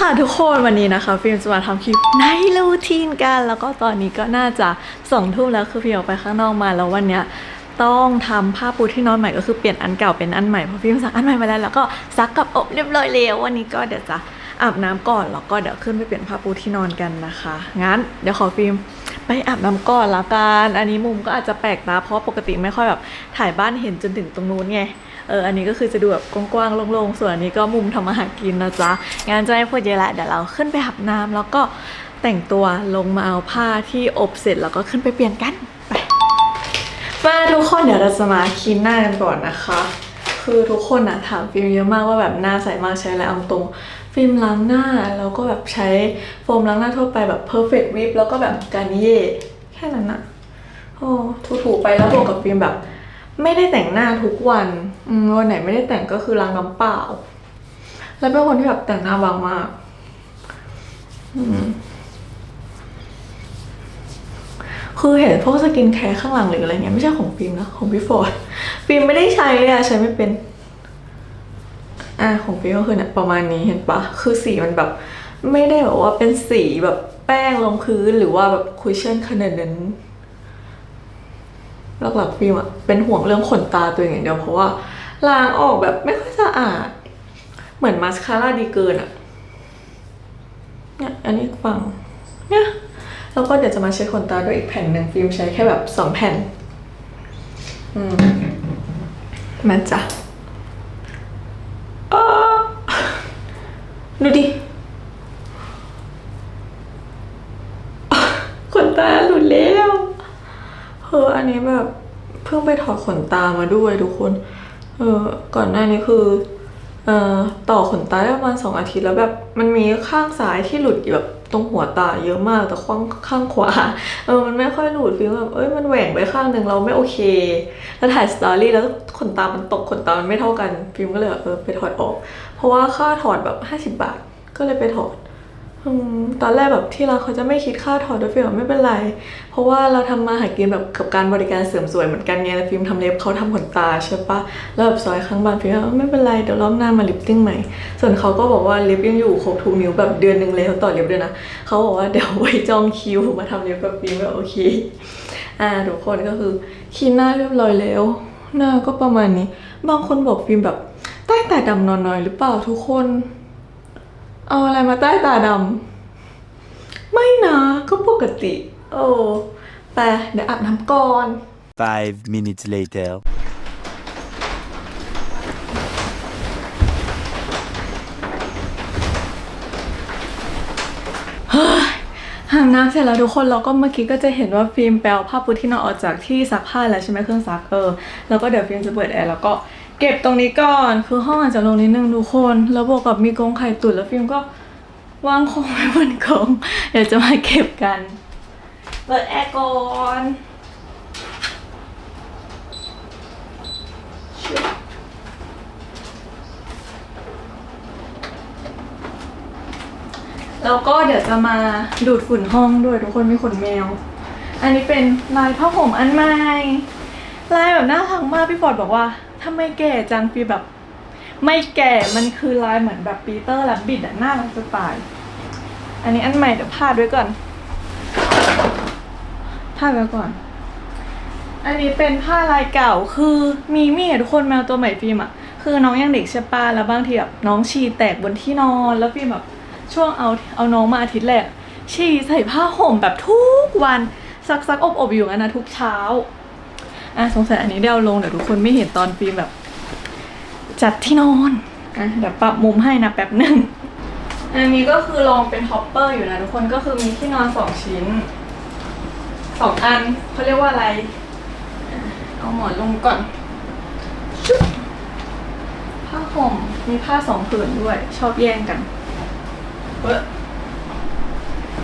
ค่ะทุกคนวันนี้นะคะ ฟิล์มจะมาทำคลิปไนรูทีนกัน แล้วก็ตอนนี้ก็น่าจะสองทุ่มแล้วคือฟิล์มออกไปข้างนอกมาแล้ววันเนี้ยต้องทำผ้าปูที่นอนใหม่ก็คือเปลี่ยนอันเก่าเป็นอันใหม่เพราะฟิล์มสั่งอันใหม่มาแล้วแล้วก็ซักกับอบเรียบร้อยแล้ววันนี้ก็เดี๋ยวจะอาบน้ำก่อนแล้วก็เดี๋ยวขึ้นไปเปลี่ยนผ้าปูที่นอนกันนะคะ งั้นเดี๋ยวขอฟิล์มไปอาบน้ำก่อนละกันอันนี้มุมก็อาจจะแปลกตาเพราะปกติไม่ค่อยแบบถ่ายบ้านเห็นจนถึงตรงนู้นไง เอออันนี้ก็คือจะดูแบบกว้างๆโล่งๆ ส่วนอันนี้ก็มุมทำอาหารกินนะจ๊ะงานจะไม่พูดเยอะละเดี๋ยวเราขึ้นไปอาบน้ำแล้วก็แต่งตัวลงมาเอาผ้าที่อบเสร็จแล้วก็ขึ้นไปเปลี่ยนกันไปมาทุกคนเดี๋ยวเราจะมาคลีนหน้ากันก่อนนะคะ คือทุกคนอะถามฟิล์มเยอะมากว่าแบบหน้าใสมากใช้อะไรเอาตรงฟิล์มล้างหน้าแล้วก็แบบใช้โฟมล้างหน้าทั่วไปแบบ perfect whip แล้วก็แบบการนิเย่แค่นั้นอะโอ้ถูๆไปแล้วบวกกับฟิล์มแบบ ไม่ได้แต่งหน้าทุกวันอืมวันไหนไม่ได้แต่งก็คือล้างน้ำเปล่า แล้วเป็นคนที่แบบแต่งหน้าบางมาก อืมคือเห็นพวกสกินแคร์ข้างหลังหรืออะไรเงี้ยไม่ใช่ของฟิล์มนะ ของพี่ฟอร์ดฟิล์มไม่ได้ใช้เลยอะใช้ไม่เป็น อะของฟิล์มก็คือเนี่ยประมาณนี้เห็นปะคือสีมันแบบ ไม่ได้แบบว่าเป็นสีแบบแป้งลงพื้นหรือว่าแบบคุชชั่นขนาดนั้น หลักๆฟิล์มอะเป็นห่วงเรื่องขนตาตัวเองอย่างเดียวเพราะว่าล้างออกแบบไม่ค่อยสะอาด เหมือนมาสคาร่าดีเกินอะเนี่ยอันนี้ฟังเนี่ยแล้วก็เดี๋ยวจะมาเช็ดขนตาด้วยอีกแผ่นหนึ่งฟิล์มใช้แค่แบบสองแผ่น อืมมันจ้ะอ้ดูดิ ขนตาหลุดแล้ว เอออันนี้แบบเพิ่งไปถอดขนตามาด้วยทุกคน เออก่อนหน้านี้คือเอ่อต่อขนตาได้ประมาณสองอาทิตย์แล้วแบบมันมีข้างซ้ายที่หลุดแบบตรงหัวตาเยอะมากแต่ข้างข้างขวาเออมันไม่ค่อยหลุดฟิลแบบเอ้ยมันแหว่งไปข้างหนึ่งเราไม่โอเค แล้วถ่ายสตอรี่แล้วขนตามันตกขนตามันไม่เท่ากันฟิล์มก็เลยเออไปถอดออก เพราะว่าค่าถอดแบบห้าสิบบาทก็เลยไปถอด ตอนแรกแบบที่เราเขาจะไม่คิดค่าถอดด้วยฟิล์มไม่เป็นไร เพราะว่าเราทำมาหากินแบบกับการบริการเสริมสวยเหมือนกันไงฟิล์มทำเล็บเขาทำขนตาใช่ปะแล้วแบบซอยข้งบานฟิล์มไม่เป็นไรเดี๋ยวรอบหน้ามาลิปติ้งใหม่ส่วนเขาก็บอกว่าล็บยังอยู่ครบทุกนิ้วแบบเดือนหนึ่งเลยเขาต่อเล็บด้วยนะเขาบอกว่าเดี๋ยวไว้จองคิวมาทำเล็บกับฟิล์มแบบโอเคอ่าทุกคนก็คือคีนหน้าเรียบร้อยแล้ว หน้าก็ประมาณนี้ บางคนบอกฟิล์มแบบใต้ตาดำนอนน้อยหรือเปล่าทุกคน เอาอะไรมาใต้ตาดำไม่นะก็ปกติ โอ้ไปเดี๋ยวอาบน้ำก่อน Five minutes later. อาบน้ำเสร็จแล้วทุกคนแล้วก็เมื่อกี้ก็จะเห็นว่าฟิล์มแปลผ้าปูที่นอนออกจากที่ซักผ้าแล้วใช่ไหมเครื่องซักเออแล้วก็เดี๋ยวฟิล์มจะเปิดแอร์แล้วก็ เก็บตรงนี้ก่อนคือห้องอาจจะลงนิดนึงทุกคน แล้วบวกกับมีกรงไข่ตุ๋นแล้วฟิล์มก็วางของไว้บนกรงเดี๋ยวจะมาเก็บกันเปิดแอร์ก่อนแล้วก็เดี๋ยวจะมาดูดฝุ่นห้องด้วยทุกคนมีขนแมว อันนี้เป็นลายผ้าห่มอันใหม่ลายแบบน่ารักมากพี่ฟอร์ดบอกว่า ทำไมแก่จังฟีแบบ ไม่แก่มันคือลายเหมือนแบบปีเตอร์แลบบิดอะน่ารักจะตาย อันนี้อันใหม่เดี๋ยวพาดไว้ก่อนพาดไว้ก่อน อันนี้เป็นผ้าลายเก่าคือมีมี่ทุกคนแมวตัวใหม่ฟิล์มอะคือน้องยังเด็กใช่ปะแล้วบางทีแบบน้องฉี่แตกบนที่นอนแล้วฟิล์มแบบช่วงเอาเอาน้องมาอาทิตย์แรกฉี่ใส่ผ้าห่มแบบทุกวันซักซักอบอบอยู่งั้นนะทุกเช้า อะสงสัยอันนี้เดี๋ยวเอาลงเดี๋ยวทุกคนไม่เห็นตอนฟิล์มแบบ จัดที่นอนอะเดี๋ยวปรับมุมให้นะแป๊บหนึ่งอันนี้ก็คือลองเป็นฮอปเปอร์อยู่นะทุกคนก็คือมีที่นอนสองชิ้นสองอันเขาเรียกว่าอะไร เอาหมอนลงก่อนชุบผ้าห่มมีผ้าสองผืนด้วย ชอบแย่งกันเฮ้ย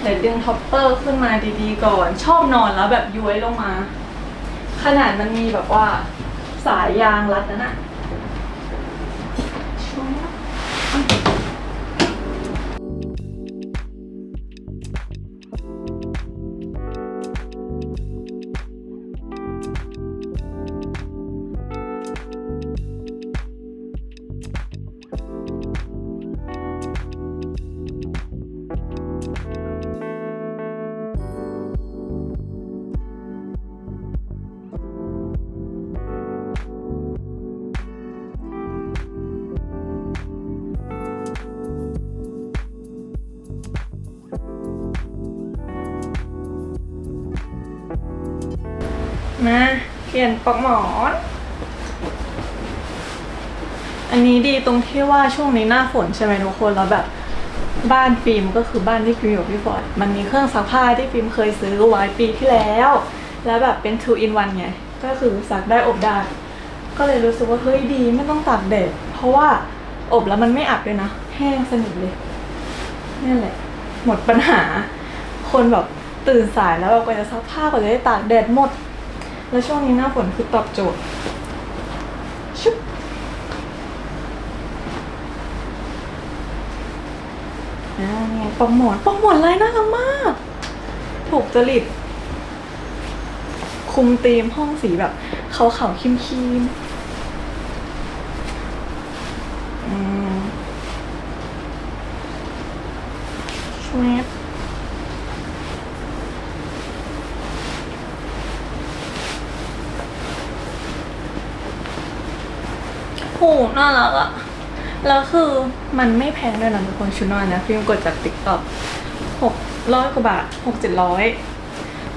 เดี๋ยวดึงท็อปเปอร์ขึ้นมาดีๆก่อน ชอบนอนแล้วแบบย้วยลงมา ขนาดมันมีแบบว่าสายยางรัดนั่นอะ มาเปลี่ยนปลอกหมอน อันนี้ดีตรงที่ว่าช่วงนี้หน้าฝนใช่ไหมทุกคนแล้วแบบบ้านฟิล์มก็คือบ้านที่ฟิล์มอยู่พี่ฟอดมันมีเครื่องซักผ้าที่ฟิล์มเคยซื้อไว้ปีที่แล้ว แล้วแบบเป็น two in one ไง ก็คือซักได้อบได้ ก็เลยรู้สึกว่าเฮ้ยดีไม่ต้องตากแดดเพราะว่าอบแล้วมันไม่อับเลยนะ แห้งสนิทเลยนี่แหละ หมดปัญหา คนแบบตื่นสายแล้วแบบกว่าจะซักผ้ากว่าจะได้ตากแดดหมด แล้วช่วงนี้หน้าฝนคือตอบโจทย์ชุบอ่าเนี่ยปองหมอนปองหมอนลายน่ารักมาก ถูกจริต คุมธีมห้องสีแบบขาวๆครีมครีมๆอืมชวบโห น่ารักอะแล้วคือมันไม่แพงด้วยนะทุกคนชุดนอนนะฟิล์มกดจากติ๊กต็อกหกร้อยกว่าบาทหกเจ็ดร้อย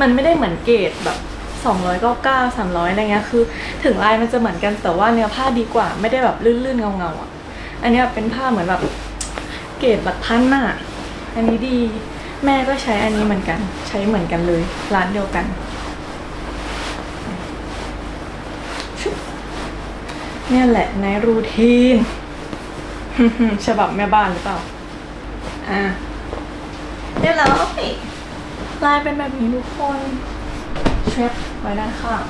มันไม่ได้เหมือนเกรดแบบสองร้อยเก้าเก้าสามร้อยอะไรเงี้ยคือ ถึงลายมันจะเหมือนกันแต่ว่าเนื้อผ้าดีกว่า ไม่ได้แบบลื่นๆเงาๆอะอันนี้เป็นผ้าเหมือนแบบเกรดแบบพันน่ะอันนี้ดีแม่ก็ใช้อันนี้เหมือนกัน ใช้เหมือนกันเลย ร้านเดียวกันชุบ เนี่ยแหละในรูทีน ฉบับแม่บ้านหรือเปล่า อะเรียบร้อยลายเป็นแบบนี้ทุกคนเช็ดไว้ด้านข้าง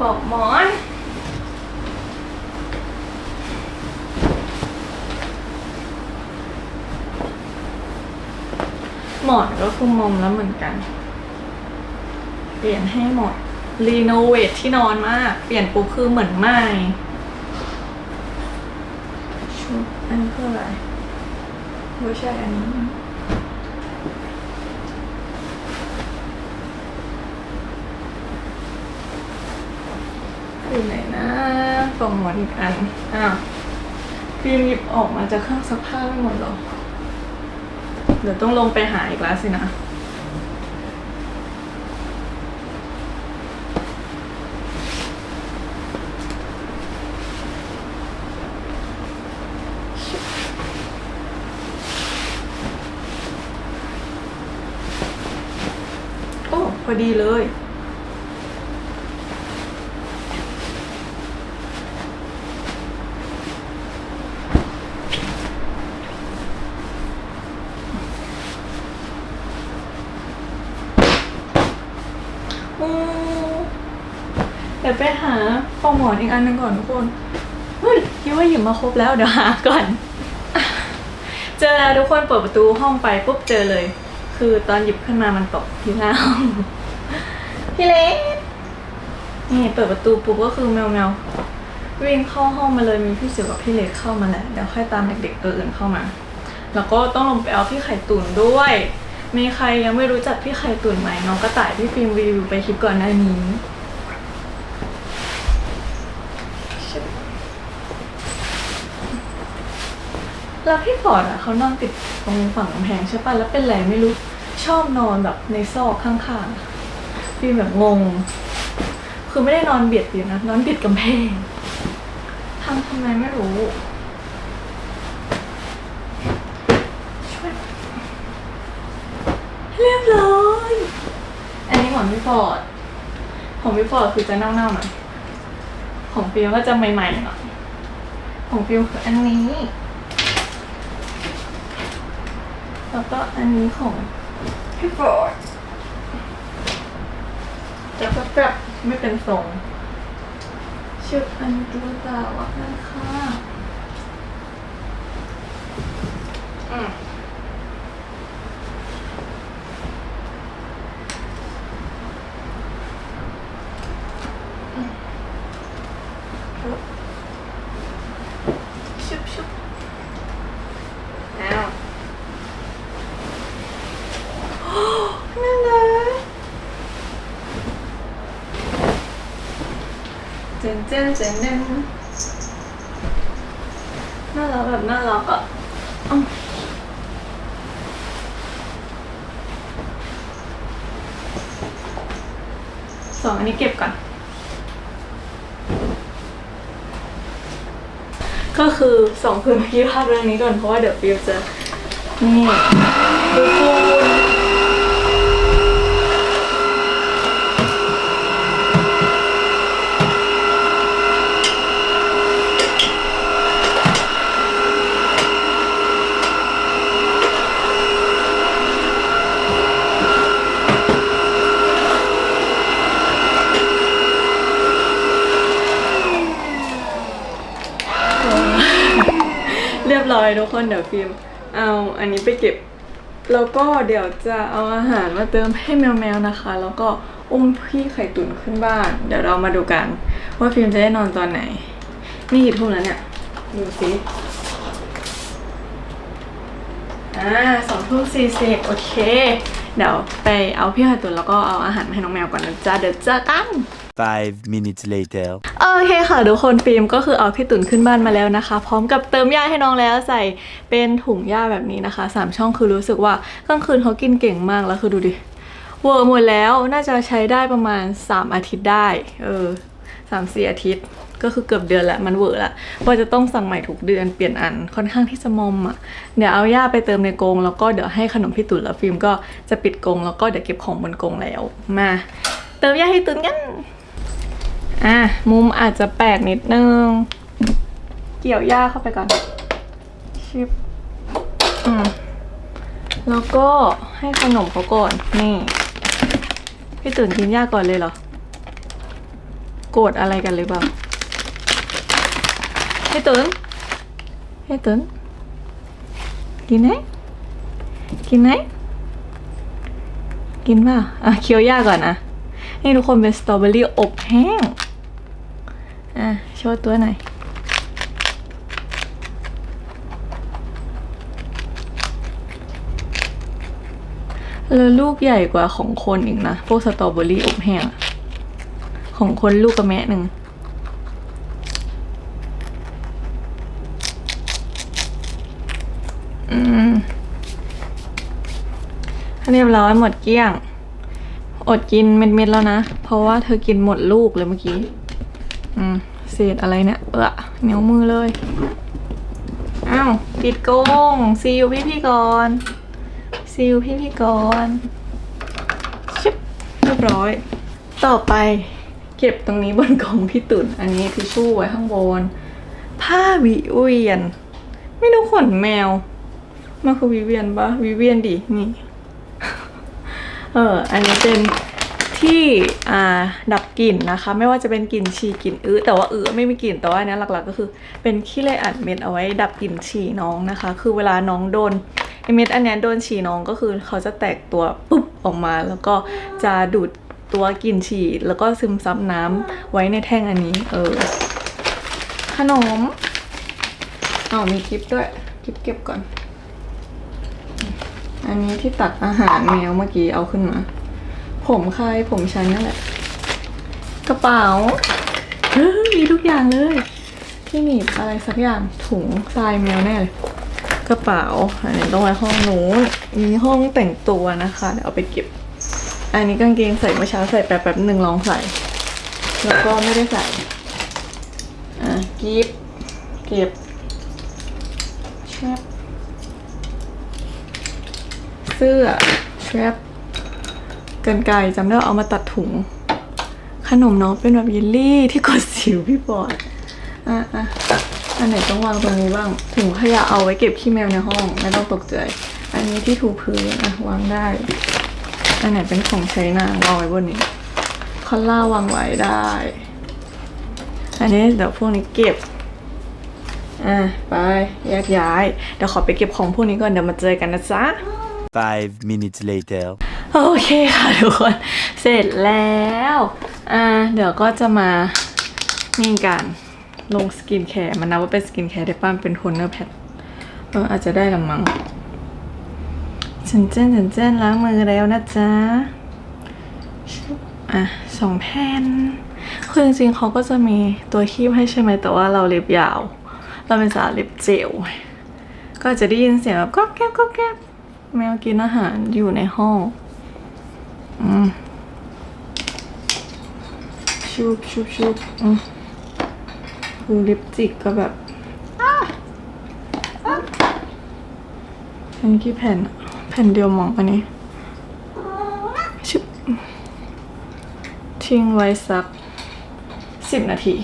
ปอกหมอนหมอนก็คือมอมแล้วเหมือนกัน เปลี่ยนให้หมด รีโนเวทที่นอนมาก เปลี่ยนปุ๊บคือเหมือนใหม่ชุดอันนี้คืออะไรไม่ใช่อันนี้อยู่ไหนนะกล่องหมอนอีกอัน อ้าวฟิล์มหยิบออกมาจากเครื่องซักผ้าไม่หมดหรอ เดี๋ยวต้องลงไปหาอีกแล้วสินะ ดีเลยอืมเดี๋ยวไปหาปอกหมอนอีกอันหนึ่งก่อนทุกคนเฮ้ยคิดว่าหยิบมาครบแล้วเดี๋ยวหาก่อน เจอแล้วทุกคนเปิดประตูห้องไปปุ๊บเจอเลย คือตอนหยิบขึ้นมามันตกที่หน้าห้อง พี่เล็กนี่เปิดประตูปุ๊บก็คือแมวแมววิ่งเข้าห้องมาเลยมีพี่เสือกับพี่เล็กเข้ามาแหละเดี๋ยวค่อยตามเด็กๆตัวอื่นเข้ามา แล้วก็ต้องลงไปเอาพี่ไข่ตุ๋นด้วย มีใครยังไม่รู้จักพี่ไข่ตุ๋นไหมน้องกระต่ายที่ฟิล์มรีวิวไปคลิปก่อนหน้านี้แล้วพี่ฟอร์ดอะเขานอนติดตรงฝั่งกำแพงใช่ป่ะแล้วเป็นไรไม่รู้ชอบนอนแบบในซอกข้างๆ ฟิลแบบงง คือไม่ได้นอนเบียดฟิล์มนะ นอนติดกำแพงทำทำไมไม่รู้ช่วยเรียบร้อย อันนี้ของพี่ฟอร์ดของพี่ฟอร์ดคือจะเน่าๆหน่อย ของฟิลก็จะใหม่ๆหน่อย ของฟิลคืออันนี้ แล้วก็อันนี้ของพี่ฟอร์ด จะก็แบบไม่เป็นทรงชื่ออันตัวตาวักนั่นค่ะอืมชุบชุบอ้าว น่ารักเจ นเจนเจนเจนน่ารักแบบน่ารักอะสองอันนี้เก็บก่อน ก็คือสองพื้นเมื่อกี้พลาดเรื่องนี้ก่อนเพราะว่าเดี๋ยวฟิวจะนี่ดูคุณเรียบร้ อยทุกคนเดี๋ยวฟิล์มเอาอันนี้ไปเก็บ แล้วก็เดี๋ยวจะเอาอาหารมาเติมให้แมวๆนะคะ แล้วก็อุ้มพี่ไข่ตุ๋นขึ้นบ้าน เดี๋ยวเรามาดูกัน ว่าฟิล์มจะได้นอนตอนไหน นี่กี่ทุ่มแล้วเนี่ย ดูสิอ่าสองทุ่มสี่สิบโอเค เดี๋ยวไปเอาพี่ไข่ตุ๋นแล้วก็เอาอาหารมาให้น้องแมวก่อนนะจ๊ะเดี๋ยวเจอกัน Five minutes later. โอเคค่ะทุกคนฟิล์มก็คือเอาพี่ตุ่นขึ้นบ้านมาแล้วนะคะ พร้อมกับเติมหญ้าให้น้องแล้วใส่เป็นถุงหญ้าแบบนี้นะคะสามช่องคือรู้สึกว่ากลางคืนเขากินเก่งมากแล้วคือดูดิเวอร์หมดแล้วน่าจะใช้ได้ประมาณ 3 อาทิตย์ได้เออสามสี่อาทิตย์ก็คือเกือบเดือนละมันเวอร์ละว่าจะต้องสั่งใหม่ทุกเดือนเปลี่ยนอันค่อนข้างที่จะมอมอะเดี๋ยวเอาหญ้าไปเติมในกรงแล้วก็เดี๋ยวให้ขนมพี่ตุ่นแล้วฟิล์มก็จะปิดกรงแล้วก็เดี๋ยวเก็บของบนกรงแล้วมา เติมหญ้าให้ตุ่นกัน อะมุมอาจจะแปลกนิดนึง เกี่ยวหญ้าเข้าไปก่อน ชิบอืมแล้วก็ให้ขนมเขาก่อน นี่ พี่ตื่นกินหญ้าก่อนเลยเหรอ โกรธอะไรกันหรือเปล่าพี่ตื่นพี่ตื่นกินไหมกินไหมกินป่ะอะเคี้ยวหญ้าก่อนนะนี่ทุกคนเป็นสตรอเบอรี่อบแห้ง อะ โชว์ตัวหน่อย แล้วลูกใหญ่กว่าของคนอีกนะ พวกสตรอเบอรี่อบแห้ง ของคนลูกกระแมะหนึ่งอืมเรียบร้อยหมดเกลี้ยง อดกินเม็ดๆแล้วนะ เพราะว่าเธอกินหมดลูกเลยเมื่อกี้ อืม เศษอะไรเนี่ย เออเหนียวมือเลย อ้าว ปิดกงซีอูพี่พี่ก่อนซีอูพี่พี่ก่อนชิบเรียบร้อย ต่อไปเก็บตรงนี้บนกองพี่ตุ่น อันนี้ทิชชู่ไว้ข้างบน ผ้าวิเวียน ไม่รู้ขนแมว มันคือวิเวียนปะวิเวียนดิ นี่ เออ อันนี้เป็น ที่ดับกลิ่นนะคะ ไม่ว่าจะเป็นกลิ่นฉี่กลิ่นอื้อแต่ว่าอื้อไม่มีกลิ่นแต่ว่าอันเนี้ยหลักๆ ก็คือเป็นขี้เลยอัดเม็ดเอาไว้ดับกลิ่นฉี่น้องนะคะ คือเวลาน้องโดนเม็ดอันนี้โดนฉี่น้องก็คือเขาจะแตกตัวปุ๊บออกมา แล้วก็จะดูดตัวกลิ่นฉี่แล้วก็ซึมซับน้ำไว้ในแท่งอันนี้ เออ ขนมเอามีคลิปด้วยคลิปเก็บก่อน อันนี้ที่ตักอาหารแมวเมื่อกี้เอาขึ้นมา ผมใครผมฉันนั่นแหละ กระเป๋าเฮ้ยมีทุกอย่างเลย ที่หนีบอะไรสักอย่างถุงทรายแมวแน่เลยกระเป๋าอันนี้ต้องไว้ห้องนู้นมีห้องแต่งตัวนะคะเดี๋ยวเอาไปเก็บ อันนี้กางเกงใส่เมื่อเช้าใส่แป๊บแป๊บหนึ่งลองใส่ แล้วก็ไม่ได้ใส่อะกิฟเก็บแชบเสื้อแทรป กันไกรจำได้เอามาตัดถุง ขนมน้องเป็นแบบเยลลี่ที่กดสิวพี่บอดอะอะอันไหนต้องวางตรงนี้บ้างถุงขยะเอาไว้เก็บขี้แมวในห้องไม่ต้องตกใจ อันนี้ที่ถูพื้นอะวางได้ อันไหนเป็นของใช้นางวางไว้บนนี้คอลล่าวางไว้ได้ อันนี้เดี๋ยวพวกนี้เก็บอะไปแยกย้าย เดี๋ยวขอไปเก็บของพวกนี้ก่อนเดี๋ยวมาเจอกันนะจ๊ะ Five minutes later. โอเคค่ะทุกคน เสร็จแล้ว อ่า เดี๋ยวก็จะมานี่กันลงสกินแคร์มันนับว่าเป็นสกินแคร์ได้ป้ามเป็นโทนเนอร์แพดเอออาจจะได้ละมั้งฉันเจนฉันเจนล้างมือแล้วนะจ๊ะ อะสองแผ่นคือจริงๆเขาก็จะมีตัวคีบให้ใช่ไหมแต่ว่าเราเล็บยาว เราเป็นสาวเล็บเจลก็จะได้ยินเสียงแบบก๊อบแก๊บก๊อบแก๊บแมวกินอาหารอยู่ในห้อง ชุบชุบชุบอืมคือลิปสติกก็แบบอันนี้กี่แผ่นอะแผ่นเดียวมองอันนี้ชุบทิ้งไว้สักสิบนาที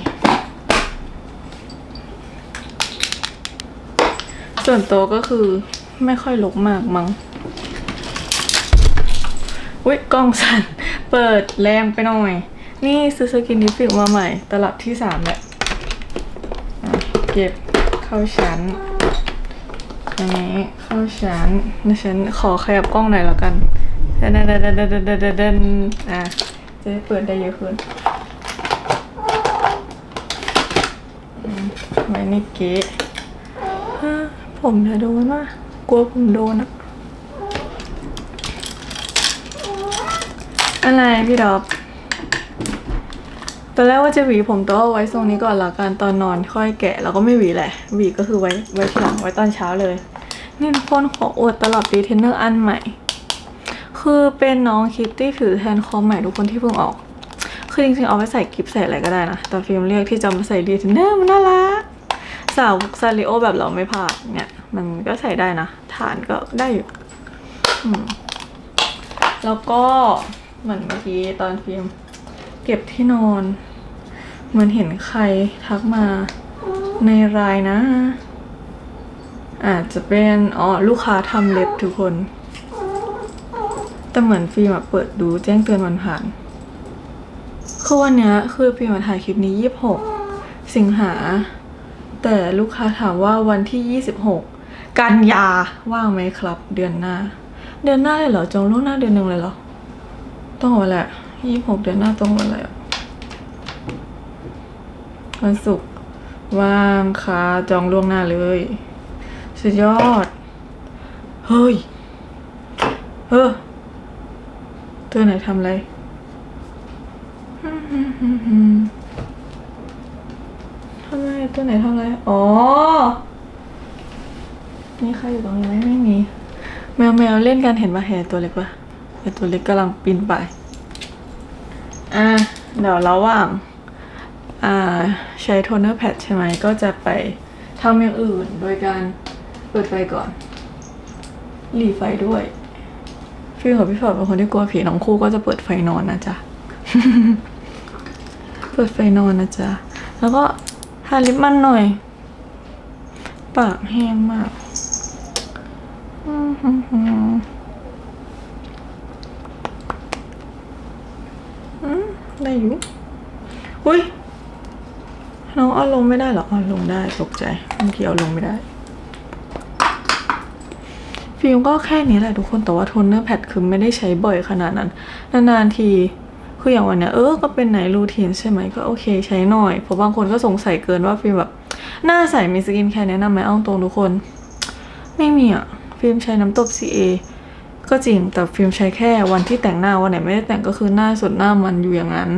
ส่วนตัวก็คือไม่ค่อยลกมากมั้ง อุ้ยกล้องสั่น เปิดแรงไปหน่อย นี่ซูซูกินนิฟิกมาใหม่ ตลับที่สามแหละเก็บเข้าชั้นอันนี้เข้าชั้นนะฉันขอขยับกล้องหน่อยแล้วกันเดินเดินเดินเดินเดินเดินอะจะได้เปิดได้เยอะขึ้นไว้ในเก๊ผมจะโดนว่ากลัวผมโดนอะ อะไรพี่ดอบตอนแรกว่าจะหวีผมแต่ว่าไว้ทรงนี้ก่อนละกันตอนนอนค่อยแกะแล้วก็ไม่หวีแหละหวีก็คือไว้ไว้ทีหลังไว้ตอนเช้าเลย นี่ทุกคนขออวดตลับดีเทนเนอร์อันใหม่ คือเป็นน้องคิตตี้ผิวแทนคอมใหม่ทุกคนที่เพิ่งออก คือจริงๆเอาไว้ใส่กิฟใส่อะไรก็ได้นะ แต่ฟิล์มเรียกที่จะมาใส่ดีเทนเนอร์มันน่ารักสาวซาริโอแบบเราไม่ผ่านเนี่ยมันก็ใส่ได้นะ ฐานก็ได้อยู่แล้วก็ เหมือนเมื่อกี้ตอนฟิล์มเก็บที่นอน เหมือนเห็นใครทักมาในไลน์นะ อาจจะเป็นอ๋อลูกค้าทำเล็บทุกคน แต่เหมือนฟิล์มเปิดดูแจ้งเตือนวันผ่านคือวันนี้คือฟิล์มถ่ายคลิปนี้26สิงหา แต่ลูกค้าถามว่าวันที่26กันยาว่างไหมครับ เดือนหน้า เดือนหน้าเลยเหรอจองล่วงหน้าเดือนหนึ่งเลยเหรอ ต้องวันแหละยี่สิบหกเดือนหน้าต้องวันอะไรอะวันศุกร์ว่างค่ะจองล่วงหน้าเลย สุดยอด เฮ้ยเออตัวไหนทำอะไรทำไมตัวไหนทำอะไร อ๋อ มีใครอยู่ตรงนี้ไหมไม่มี แมวแมวเล่นกันเห็นปะเห็นตัวเล็กปะ ไอตัวเล็กกำลังปีนไป อะ เดี๋ยวระหว่าง อ่า ใช้โทนเนอร์แพดใช่ไหม ก็จะไปทำอย่างอื่นโดยการเปิดไฟก่อน หลีไฟด้วยฟิลกับพี่ฝอดเป็นคนที่กลัวผีน้องคู่ก็จะเปิดไฟนอนนะจ๊ะ เปิดไฟนอนนะจ๊ะ แล้วก็ทาลิปมันหน่อย ปากแห้งมาก อืมหืมหืมอืม ได้อยู่อุ้ยน้องเอาลงไม่ได้เหรอเอาลงได้ตกใจเมื่อกี้เอาลงไม่ได้ ฟิล์มก็แค่นี้แหละทุกคนแต่ว่าโทนเนอร์แพดคือไม่ได้ใช้บ่อยขนาดนั้น นานๆทีคืออย่างวันเนี้ยเออก็เป็นไหนรูทีนใช่ไหมก็โอเคใช้หน่อยเพราะบางคนก็สงสัยเกินว่าฟิล์มแบบหน้าใสมีสกินแคร์แนะนำไหมเอาตรงทุกคน ไม่มีอะ ฟิล์มใช้น้ำตบ CA ก็จริงแต่ฟิล์มใช้แค่วันที่แต่งหน้าวันไหนไม่ได้แต่งก็คือหน้าสดหน้ามันอยู่อย่างนั้น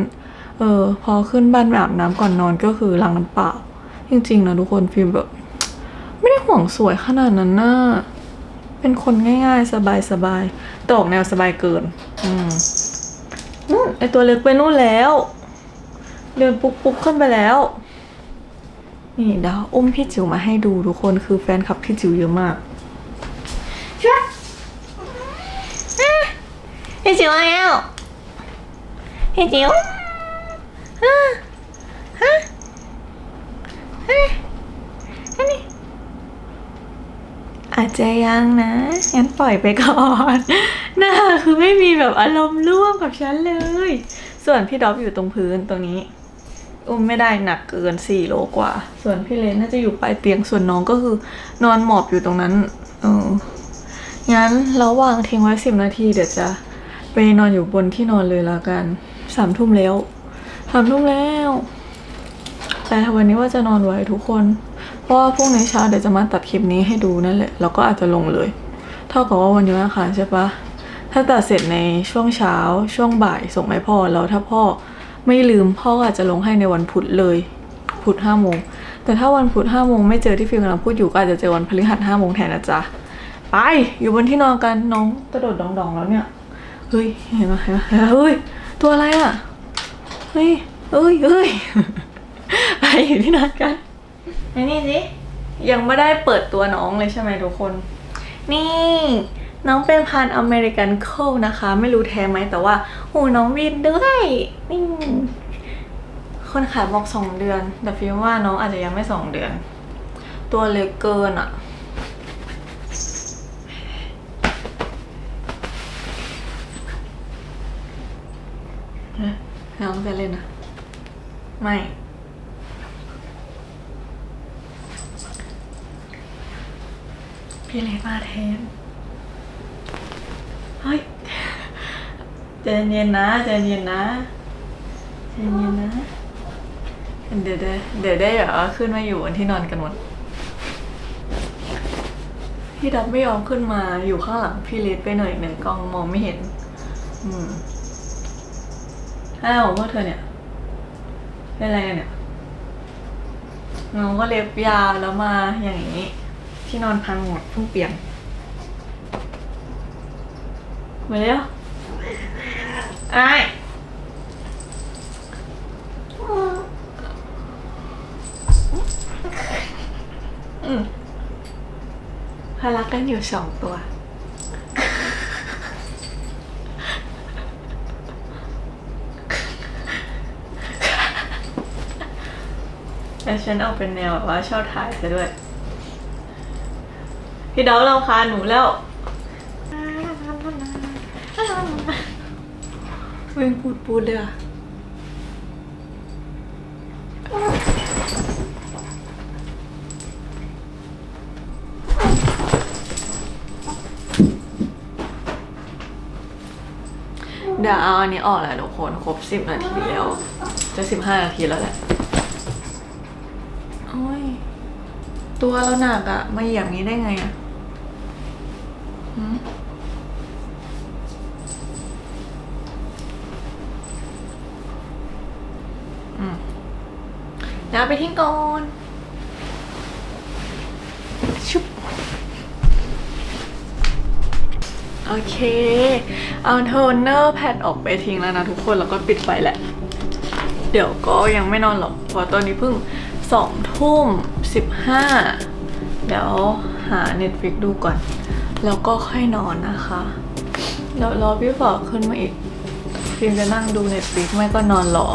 เออพอขึ้นบ้านไปอาบน้ำก่อนนอนก็คือล้างน้ำเปล่า จริงๆนะทุกคนฟิล์มแบบไม่ได้ห่วงสวยขนาดนั้นน่าเป็นคนง่ายๆ สบายๆแต่ออกแนวสบายเกิน อืมนู่นไอตัวเล็กไปนู่นแล้ว เดินปุ๊บปุ๊บขึ้นไปแล้ว นี่เดี๋ยวอุ้มพี่จิ๋วมาให้ดูทุกคนคือแฟนคลับพี่จิ๋วเยอะมาก พี่จิ๋วมาแล้วพี่จิ๋วอ่าฮะฮะอันนี้อาจจะยังนะงั้นปล่อยไปก่อนหน้าคือไม่มีแบบอารมณ์ร่วมกับฉันเลย ส่วนพี่ดอฟอยู่ตรงพื้นตรงนี้ อุ้มไม่ได้หนักเกินสี่โลกว่า ส่วนพี่เลนน่าจะอยู่ปลายเตียงส่วนน้องก็คือนอนหมอบอยู่ตรงนั้น เอองั้นระหว่างทิ้งไว้สิบนาทีเดี๋ยวจะ ไปนอนอยู่บนที่นอนเลยละกันสามทุ่มแล้วสามทุ่มแล้ว แต่วันนี้ว่าจะนอนไว้ทุกคน เพราะว่าพรุ่งนี้เช้าเดี๋ยวจะมาตัดคลิปนี้ให้ดูนั่นแหละ แล้วก็อาจจะลงเลย เท่ากับว่าวันนี้วันอังคารใช่ปะถ้าตัดเสร็จในช่วงเช้าช่วงบ่ายส่งให้พ่อแล้วถ้าพ่อไม่ลืมพ่ออาจจะลงให้ในวันพุธเลย พุธห้าโมงแต่ถ้าวันพุธห้าโมงไม่เจอที่ฟิล์มกำลังพูดอยู่ก็อาจจะเจอวันพฤหัสห้าโมงแทนนะจ๊ะไปอยู่บนที่นอนกันน้องกระโดดดองๆแล้วเนี่ย เฮ้ยเห็นไหมเห็นไหมเฮ้ยตัวอะไรอะเฮ้ยเอ้ยเอ้ยไปอยู่ที่นั่นกันไอ้นี่สิยังไม่ได้เปิดตัวน้องเลยใช่ไหมทุกคน นี่ น้องเป็นพันธุ์อเมริกันโคลนะคะ ไม่รู้แท้ไหมแต่ว่าหูน้องวินด้วยนี่คนขายบอกสองเดือน แต่ฟิลว่าน้องอาจจะยังไม่สองเดือน ตัวเล็กเกินอะเอ๊ะ น้องจะเล่นอะไม่ พี่เลนมาแทนเฮ้ยใจเย็นนะใจเย็นนะใจเย็นนะ เดี๋ยวได้เดี๋ยวได้แบบว่าขึ้นมาอยู่บนที่นอนกันหมด พี่ดับไม่ยอมขึ้นมาอยู่ข้างหลังพี่เลดไปหน่อยหนึ่งกล้องมองไม่เห็น อืม อ้าวพวกเธอเนี่ย เป็นอะไรกันเนี่ยน้องก็เล็บยาวแล้วมาอย่างนี้ ที่นอนพังหมดเพิ่งเปลี่ยนมาเร็วไอ้พารักกันอยู่สองตัว แต่ฉันเอาเป็นแนวแบบว่าชอบถ่ายซะด้วย พี่ดาวเราคาหนูแล้วเวงปูดปูดเลยอะเดี๋ยวเอาอันนี้ออกแหละทุกคน ครบสิบนาทีแล้ว จะสิบห้านาทีแล้วแหละ โอ้ย ตัวเราหนักอะมาเหยียบนี้ได้ไงอะอืมเดี๋ยวเอาไปทิ้งก่อนชุบโอเค เอาโทนเนอร์แพดออกไปทิ้งแล้วนะทุกคน แล้วก็ปิดไฟแหละ เดี๋ยวก็ยังไม่นอนหรอกเพราะตอนนี้เพิ่งสองทุ่ม สิบห้าเดี๋ยวหา Netflix ดูก่อน แล้วก็ค่อยนอนนะคะเดี๋ยวรอพี่ฝอขึ้นมาอีกพิมจะนั่งดู Netflix ไม่ก็นอนรอ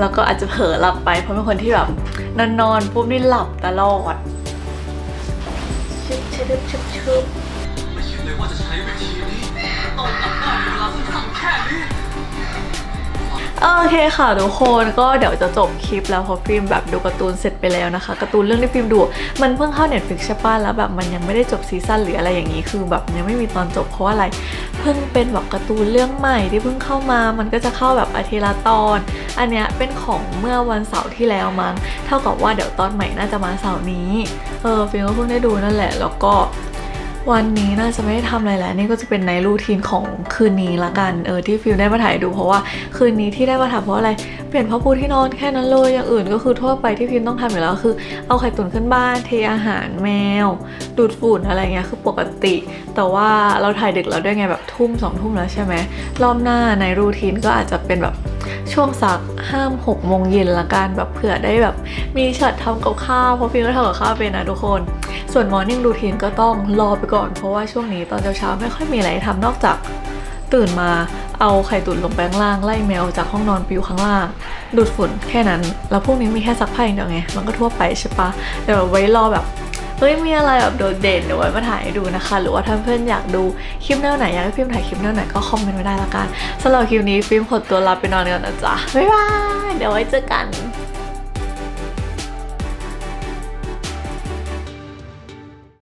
แล้วก็อาจจะเผลอหลับไปเพราะเป็นคนที่แบบนอนนอนๆปุ๊บนี่หลับตลอดชึบชึบชึบชึบไม่คิดเลยว่าจะใช้วิธีนี้ต้องกลับได้ในเวลาสั้นๆแค่นี้ โอเคค่ะทุกคนก็เดี๋ยวจะจบคลิปแล้วเพราะฟิล์มแบบดูการ์ตูนเสร็จไปแล้วนะคะการ์ตูนเรื่องที่ฟิล์มดูมันเพิ่งเข้า Netflix ใช่ป่ะแล้วแบบมันยังไม่ได้จบซีซั่นหรืออะไรอย่างนี้คือแบบยังไม่มีตอนจบเพราะว่าอะไร เพิ่งเป็นแบบการ์ตูนเรื่องใหม่ที่เพิ่งเข้ามามันก็จะเข้าแบบอาทิตย์ละตอน อันเนี้ยเป็นของเมื่อวันเสาร์ที่แล้วมั้งเท่ากับว่าเดี๋ยวตอนใหม่น่าจะมาเสาร์นี้เออฟิล์มก็เพิ่งได้ดูนั่นแหละแล้วก็ วันนี้น่าจะไม่ได้ทำอะไรแล้วนี่ก็จะเป็นในรูทีนของคืนนี้ละกันเออที่ฟิลได้มาถ่ายดูเพราะว่าคืนนี้ที่ได้มาถ่ายเพราะอะไรเปลี่ยนผ้าปูที่นอนแค่นั้นเลยอย่างอื่นก็คือทั่วไปที่ฟิลต้องทำอยู่แล้วคือ เอาไข่ตุ๋นขึ้นบ้านเทอาหารแมว ดูดฝุ่นอะไรเงี้ยคือปกติ แต่ว่าเราถ่ายดึกแล้วด้วยไงแบบทุ่มสองทุ่มแล้วใช่ไหมรอบหน้าในรูทีนก็อาจจะเป็นแบบ ช่วงสักห้ามหกโมงเย็นละกันแบบเผื่อได้แบบ มีช็อตทำกับข้าวเพราะฟิลก็ทำกับข้าวเป็นนะทุกคน ส่วน Morning Routine ก็ต้องรอไปก่อนเพราะว่าช่วงนี้ตอนเช้าๆไม่ค่อยมีอะไรทำนอกจากตื่นมาเอาไข่ตุ๋นลงไปข้งล่างไล่แมวจากห้องนอนปิวข้างล่าง ดูดฝุ่นแค่นั้น แล้วพวกนี้มีแค่ซักผ้าอย่างเดียวไง มันก็ทั่วไปใช่ปะเดี๋ยวไว้รอแบบ เฮ้ยมีอะไรแบบโดดเด่นเดี๋ยวไว้มาถ่ายให้ดูนะคะ หรือว่าถ้าเพื่อนอยากดูคลิปแนวไหนอยากให้ฟิล์มถ่ายคลิปแนวไหนก็คอมเมนต์ไว้ได้ละกันสำหรับคลิปนี้ฟิล์มขดตัวลาไปนอนก่อนนะจ๊ะบ๊ายบายเดี๋ยวไว้เจอกัน